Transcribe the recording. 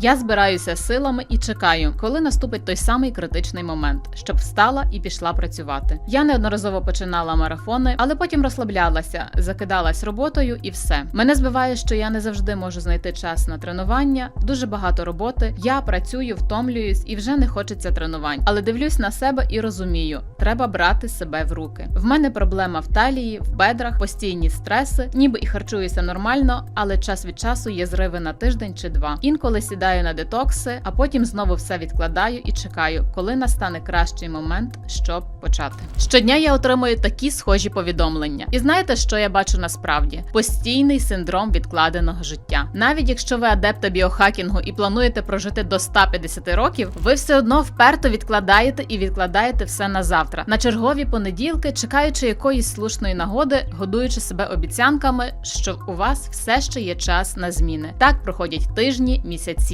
Я збираюся силами і чекаю, коли наступить той самий критичний момент, щоб встала і пішла працювати. Я неодноразово починала марафони, але потім розслаблялася, закидалась роботою і все. Мене збиває, що я не завжди можу знайти час на тренування. Дуже багато роботи. Я працюю, втомлююсь і вже не хочеться тренувань. Але дивлюсь на себе і розумію, треба брати себе в руки. В мене проблема в талії, в бедрах, постійні стреси, ніби і харчуюся нормально, але час від часу є зриви на тиждень чи два. Інколи сідаю на детокси, а потім знову все відкладаю і чекаю, коли настане кращий момент, щоб почати. Щодня я отримую такі схожі повідомлення. І знаєте, що я бачу насправді? Постійний синдром відкладеного життя. Навіть якщо ви адепта біохакінгу і плануєте прожити до 150 років, ви все одно вперто відкладаєте і відкладаєте все на завтра, на чергові понеділки, чекаючи якоїсь слушної нагоди, годуючи себе обіцянками, що у вас все ще є час на зміни. Так проходять тижні, місяці.